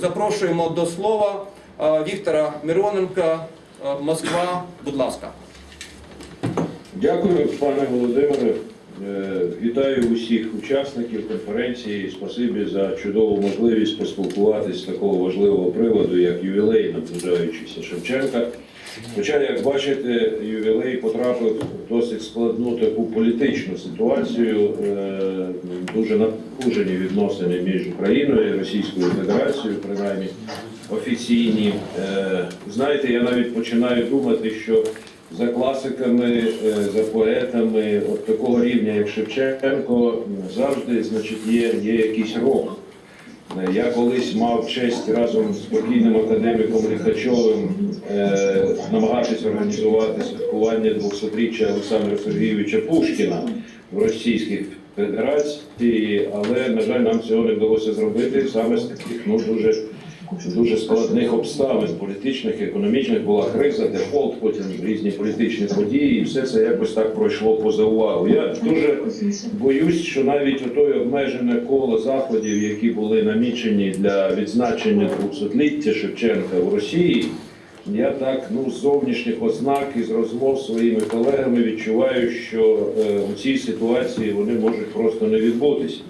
запрошуємо до слова е, Віктора Мироненка, е, Москва. Будь ласка. Дякую, пане Володимире. Е, Вітаю усіх учасників конференції. Спасибі за чудову можливість поспілкуватися з такого важливого приводу, як ювілей, наближаючийся Шевченка. Хоча, як бачите, ювілей потрапив в досить складну таку політичну ситуацію, е, дуже напружені відносини між Україною і Російською Федерацією, принаймні офіційні. Е, Знаєте, я навіть починаю думати, що за класиками, е, за поетами от такого рівня, як Шевченко, завжди значить, є, є якийсь рок. Е, Я колись мав честь разом з покійним академіком Ліхачовим е, намагатись організувати святкування 200-річчя Олександра Сергійовича Пушкіна в Російській Федерації, але, на жаль, нам цього не вдалося зробити саме з таких ну, дуже дуже складних обставин політичних, економічних була криза, дефолт, потім різні політичні події, і все це якось так пройшло поза увагу. Я дуже боюсь, що навіть отое обмежене коло заходів, які були намічені для відзначення 200-ліття Шевченка в Росії. Я так ну з зовнішніх ознак і з розмов з своїми колегами відчуваю, що е, у цій ситуації вони можуть просто не відбутися.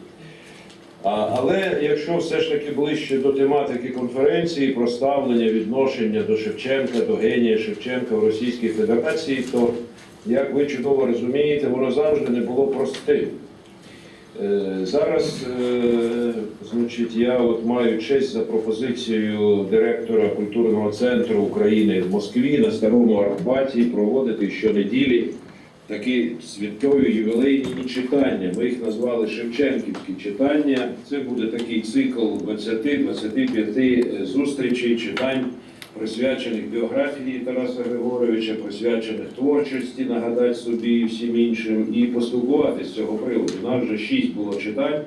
Але якщо все ж таки ближче до тематики конференції про ставлення відношення до Шевченка, до генія Шевченка в Російській Федерації, то як ви чудово розумієте, воно завжди не було простим. Е, Зараз, е, значить, я от маю честь за пропозицією директора культурного центру України в Москві на старому Арбаті проводити щонеділі такі святкові ювілейні читання. Ми їх назвали Шевченківські читання. Це буде такий цикл 20-25 зустрічей, читань, присвячених біографії Тараса Григоровича, присвячених творчості, нагадати собі і всім іншим, і поспілкуватися з цього приводу. У нас вже шість було читань.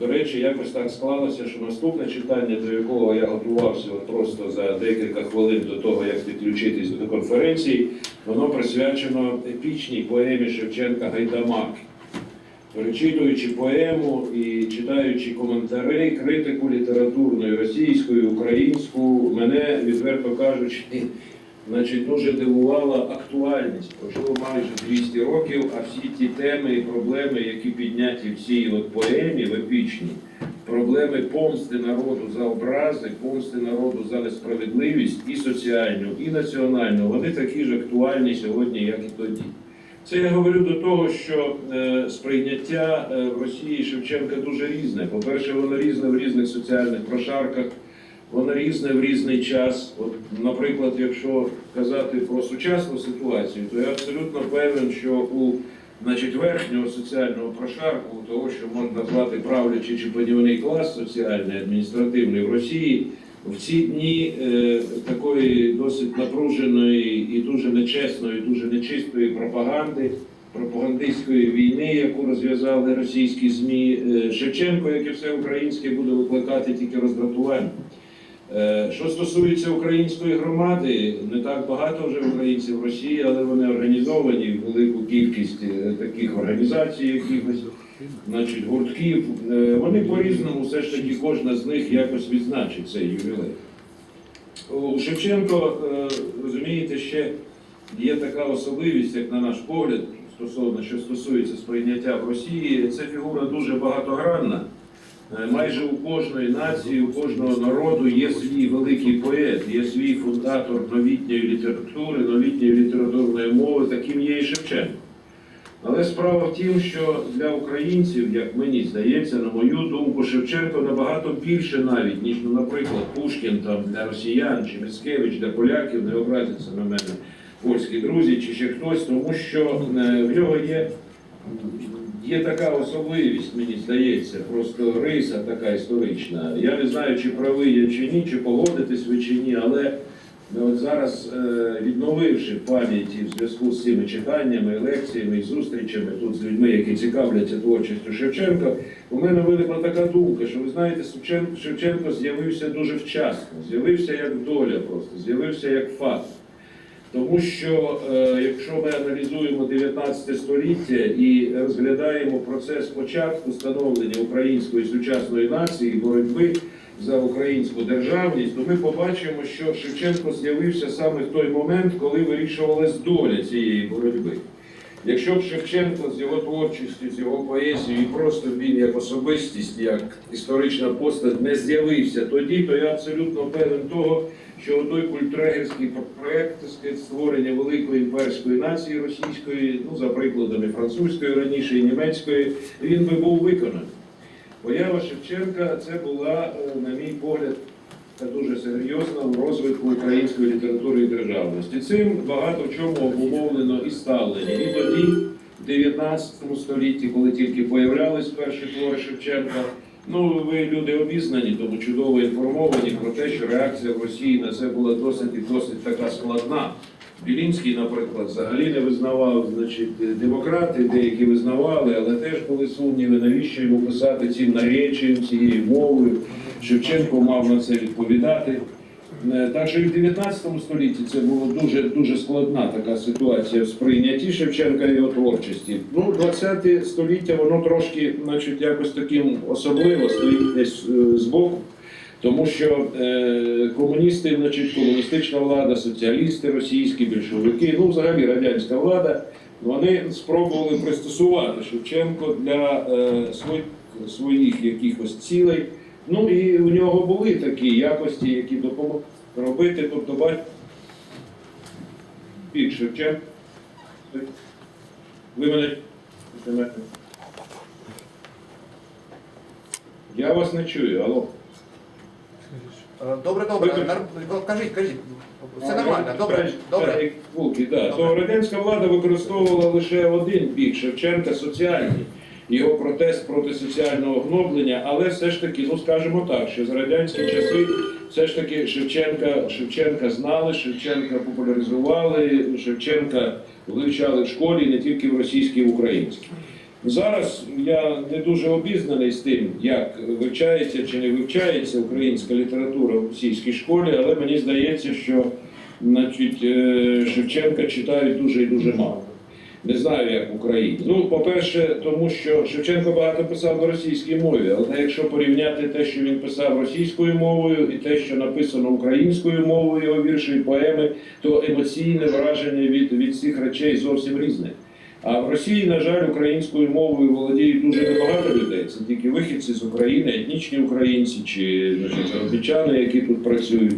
До речі, якось так склалося, що наступне читання, до якого я готувався от просто за декілька хвилин до того, як підключитись до конференції, воно присвячено епічній поемі Шевченка Гайдамаки. Перечитуючи поему і читаючи коментари, критику літературної, російською, українську, мене, відверто кажучи, значить, дуже дивувала актуальність. Пройшло майже 200 років, а всі ті теми і проблеми, які підняті в цій от поемі, в епічній, проблеми помсти народу за образи, помсти народу за несправедливість і соціальну, і національну, вони такі ж актуальні сьогодні, як і тоді. Це я говорю до того, що е, сприйняття е, в Росії Шевченка дуже різне. По-перше, воно різне в різних соціальних прошарках, воно різне в різний час. От, наприклад, якщо казати про сучасну ситуацію, то я абсолютно певен, що у значить, верхнього соціального прошарку, того, що можна назвати правлячий чи панівний клас соціальний, адміністративний в Росії, в ці дні е, такої досить напруженої і дуже нечесної, дуже нечистої пропаганди, пропагандистської війни, яку розв'язали російські ЗМІ, е, Шевченко, як і все українське, буде викликати тільки роздратування. Е, Що стосується української громади, не так багато вже українців в Росії, але вони організовані велику кількість е, таких організацій, якихось значить, гуртків. Е, Вони по-різному, все ж таки, кожна з них якось відзначить цей ювілей. У Шевченко, розумієте, ще є така особливість, як на наш погляд, стосовно що стосується сприйняття в Росії. Це фігура дуже багатогранна. Е, Майже у кожної нації, у кожного народу є свій великий поет, є свій фундатор новітньої літератури, новітньої літературної мови, таким є і Шевченко. Але справа в тім, що для українців, як мені здається, на мою думку, Шевченко набагато більше навіть, ніж, ну, наприклад, Пушкін там для росіян чи Мицкевич для поляків, не образиться на мене польські друзі чи ще хтось, тому що е, в нього є Є така особливість, мені здається, просто риса така історична. Я не знаю, чи правий я чи ні, чи погодитесь ви чи ні, але от зараз, е, відновивши пам'яті в зв'язку з цими читаннями, лекціями і зустрічами тут з людьми, які цікавляться творчістю Шевченка, у мене виникла така думка, що ви знаєте, Шевченко з'явився дуже вчасно, з'явився як доля просто, з'явився як факт. Тому що е, якщо ми аналізуємо 19 століття і розглядаємо процес початку становлення української сучасної нації, боротьби за українську державність, то ми побачимо, що Шевченко з'явився саме в той момент, коли вирішувалась доля цієї боротьби. Якщо б Шевченко з його творчістю, з його поезією і просто він як особистість, як історична постать не з'явився тоді, то я абсолютно певен того, що той культрегерський проект створення великої імперської нації російської, ну за прикладами французької раніше і німецької, він би був виконаний. Поява Шевченка це була, е, на мій погляд, та дуже серйозна в розвитку української літератури і державності. Цим багато в чому обумовлено і ставлення. І тоді, в 19 столітті, коли тільки появлялись перші твори Шевченка. Ну, ви люди обізнані, тому чудово інформовані про те, що реакція в Росії на це була досить і досить така складна. Білінський, наприклад, взагалі не визнавав, значить, демократи деякі визнавали, але теж були сумніви, навіщо йому писати цим наречієм, цією мовою. Шевченко мав на це відповідати. Е, Так що і в 19 столітті це була дуже дуже складна така ситуація в сприйнятті Шевченка і його творчості. Ну, 20 століття воно трошки, значить, якось таким особливо стоїть десь е, збоку. Тому що е, комуністи, значить, комуністична влада, соціалісти російські, більшовики, ну взагалі радянська влада, вони спробували пристосувати Шевченко для е, своїх, своїх якихось цілей. Ну і у нього були такі якості, які допомогли робити, тобто бать під Шевченко. Ви мене? Я вас не чую, алло. Е, Добре, добре. Кажіть, кажіть. Все нормально, добре, добре. Да. То радянська влада використовувала лише один бік Шевченка соціальний. Його протест проти соціального гноблення, але все ж таки, ну скажімо так, що за радянські часи все ж таки Шевченка, Шевченка знали, Шевченка популяризували, Шевченка вивчали в школі не тільки в російській, і в українській. Зараз я не дуже обізнаний з тим, як вивчається чи не вивчається українська література в російській школі, але мені здається, що значить, е, Шевченка читають дуже і дуже мало. Не знаю, як в Україні. Ну, по-перше, тому що Шевченко багато писав на російській мові, але якщо порівняти те, що він писав російською мовою, і те, що написано українською мовою, його вірші і поеми, то емоційне враження від, від цих речей зовсім різне. А в Росії, на жаль, українською мовою володіють дуже небагато людей. Це тільки вихідці з України, етнічні українці чи заробітчани, які тут працюють.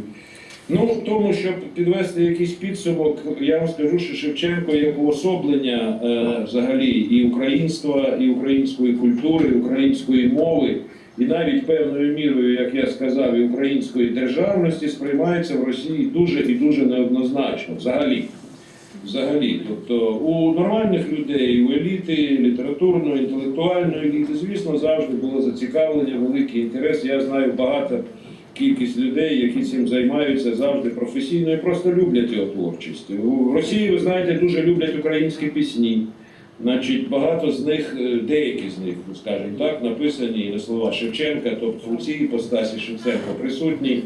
Ну, тому, щоб підвести якийсь підсумок, я вам скажу, що Шевченко як уособлення е, взагалі і українства, і української культури, і української мови, і навіть певною мірою, як я сказав, і української державності сприймається в Росії дуже і дуже неоднозначно взагалі. Взагалі, тобто у нормальних людей, у еліти, літературної, інтелектуальної еліти, звісно, завжди було зацікавлення, великий інтерес. Я знаю багато кількість людей, які цим займаються завжди професійно і просто люблять його творчість. У Росії, ви знаєте, дуже люблять українські пісні. Значить, багато з них, е, деякі з них, скажімо так, написані на слова Шевченка, тобто у цій іпостасі Шевченко присутній.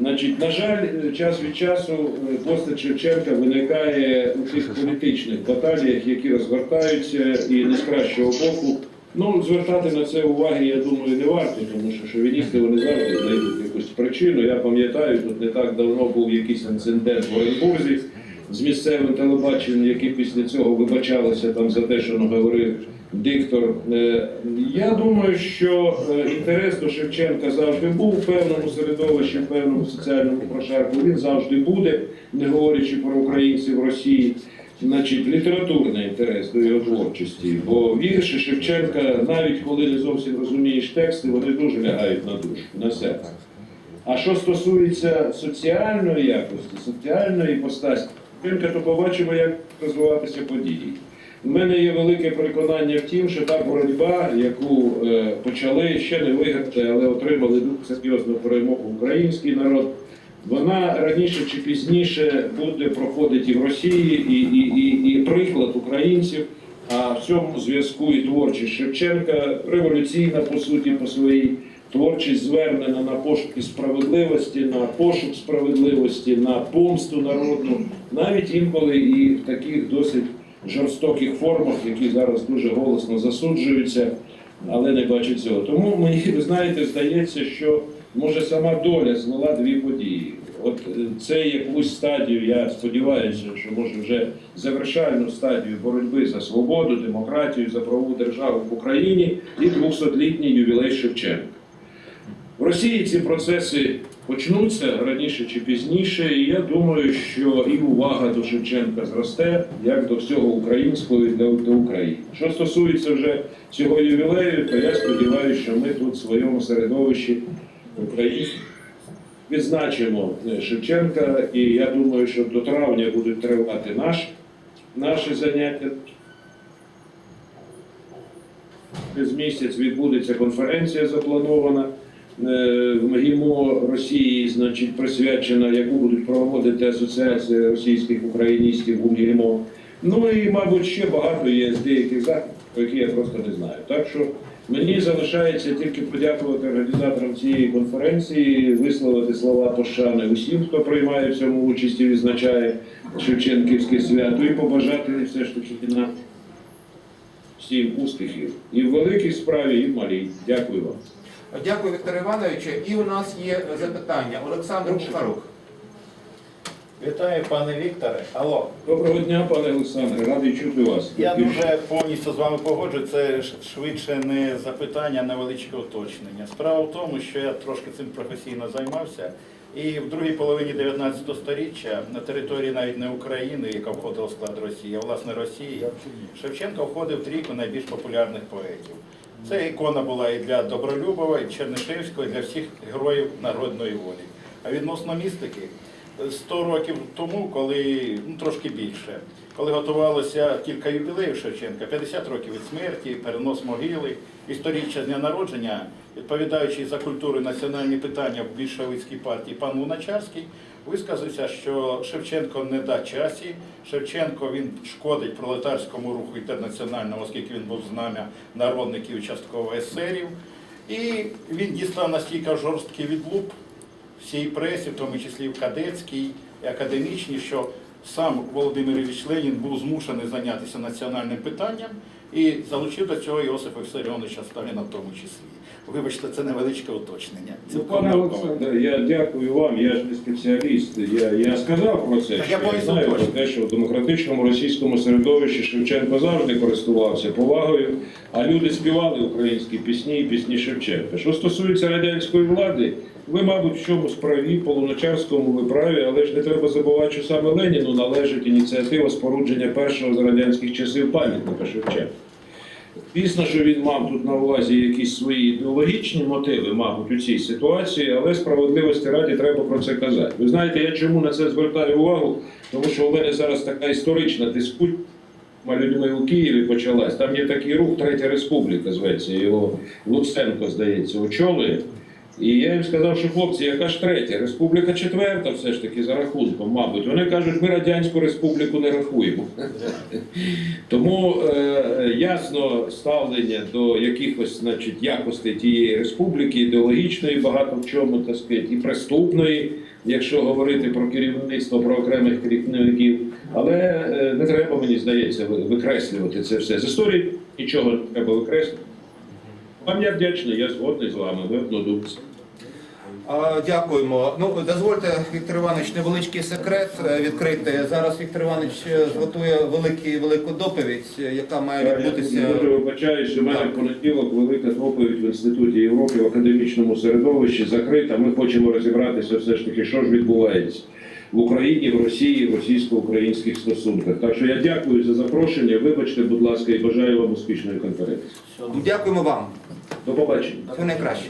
Значить, на жаль, е, час від часу е, постать Шевченка виникає у тих політичних баталіях, які розгортаються, і не з кращого боку. Ну, звертати на це уваги, я думаю, не варто, тому що шовіністи вони завжди знайдуть якусь причину. Я пам'ятаю, тут не так давно був якийсь інцидент в Оренбурзі з місцевим телебаченням, які після цього вибачалися там за те, що говорив диктор. Е, Я думаю, що е, інтерес до Шевченка завжди був в певному середовищі, в певному соціальному прошарку. Він завжди буде, не говорячи про українців Росії. Значить, літературний інтерес до його творчості, бо вірші Шевченка, навіть коли не зовсім розумієш тексти, вони дуже лягають на душу, на серце. А що стосується соціальної якості, соціальної постасті, Шевченка, то побачимо, як розвиватися події. У мене є велике переконання в тім, що та боротьба, яку е, почали ще не виграти, але отримали дуже серйозну перемогу український народ, вона раніше чи пізніше буде проходити в Росії, і, і, і, і приклад українців. А в цьому зв'язку і творчість Шевченка революційна по суті по своїй творчість звернена на пошуки справедливості, на пошук справедливості, на помсту народну, навіть інколи і в таких досить жорстоких формах, які зараз дуже голосно засуджуються, але не бачать цього. Тому мені ви знаєте, здається, що може сама доля звела дві події. От е, це якусь стадію, я сподіваюся, що може вже завершальну стадію боротьби за свободу, демократію, за правову державу в Україні і 200-літній ювілей Шевченка. Росії ці процеси почнуться раніше чи пізніше, і я думаю, що і увага до Шевченка зросте, як до всього українського і для, для України. Що стосується вже цього ювілею, то я сподіваюся, що ми тут в своєму середовищі українському відзначимо е, Шевченка, і я думаю, що до травня будуть тривати наш, наші заняття. Через місяць відбудеться конференція запланована МГІМО Росії, значить, присвячена, яку будуть проводити Асоціація російських україністів в МГІМО. Ну і, мабуть, ще багато є з деяких заходів, про які я просто не знаю. Так що мені залишається тільки подякувати організаторам цієї конференції, висловити слова пошани усім, хто приймає в цьому участь і відзначає Шевченківське свято, і побажати все ж таки нам всім успіхів і в великій справі, і в малій. Дякую вам. Дякую, Віктор Івановичу. І у нас є запитання. Олександр Кухарук. Вітаю, пане Вікторе. Алло. Доброго дня, пане Олександре, радий чути вас. Я дуже повністю з вами погоджу. Це швидше не запитання, а невеличке уточнення. Справа в тому, що я трошки цим професійно займався. І в другій половині 19 століття на території навіть не України, яка входила в склад Росії, а власне Росії, Шевченко входив в трійку найбільш популярних поетів. Це ікона була і для Добролюбова, і Чернишевського, і для всіх героїв народної волі. А відносно містики, 100 років тому, коли ну трошки більше, коли готувалося кілька ювілеїв Шевченка, 50 років від смерті, перенос могили, і з дня народження, відповідаючи за культуру і національні питання в більшовицькій партії пан Луначарський, висказався, що Шевченко не да часі, Шевченко він шкодить пролетарському руху інтернаціональному, оскільки він був знам'я народників і частково есерів. І він дістав настільки жорсткий відлуп всій пресі, в тому числі в кадетській і академічній, що сам Володимир Ілліч Ленін був змушений зайнятися національним питанням і залучив до цього Йосифа Вісаріоновича Сталіна в тому числі. Вибачте, це невеличке уточнення. Ну, Цілком Пане. Олександре, я дякую вам, я ж не спеціаліст. Я, я сказав про це, Так що я я знаю про те, що в демократичному російському середовищі Шевченко завжди користувався повагою, а люди співали українські пісні і пісні Шевченка. Що стосується радянської влади, ви, мабуть, в чомусь праві, по Луначарському ви праві, але ж не треба забувати, що саме Леніну належить ініціатива спорудження першого з радянських часів пам'ятника Шевченка. Звісно, що він мав тут на увазі якісь свої ідеологічні мотиви, мабуть, у цій ситуації, але справедливості раді треба про це казати. Ви знаєте, я чому на це звертаю увагу? Тому що у мене зараз така історична дискусія людьми у Києві почалась. Там є такий рух Третя Республіка, зветься, його Луценко, здається, очолює. І я їм сказав, що хлопці, яка ж третя? Республіка четверта, все ж таки, за рахунком, мабуть. Вони кажуть, ми Радянську Республіку не рахуємо. Тому е, ясно ставлення до якихось значить, якостей тієї республіки, ідеологічної, багато в чому, так сказати, і преступної, якщо говорити про керівництво, про окремих керівників. Але е, не треба, мені здається, викреслювати це все. З історії нічого не треба викреслювати. Вам я вдячний, я згодний з вами, ви однодумці. Дякуємо. Ну, дозвольте, Віктор Іванович, невеличкий секрет е, відкрити. Зараз Віктор Іванович е, зготує великий, велику доповідь, е, яка має Я відбутися. дуже вибачаюсь, що в мене в понеділок велика доповідь в Інституті Європи в академічному середовищі закрита. Ми хочемо розібратися все ж таки, що ж відбувається в Україні, в Росії, в російсько-українських стосунках. Так що я дякую за запрошення. Вибачте, будь ласка, і бажаю вам успішної конференції. Дякуємо вам. До побачення. Всього найкраще.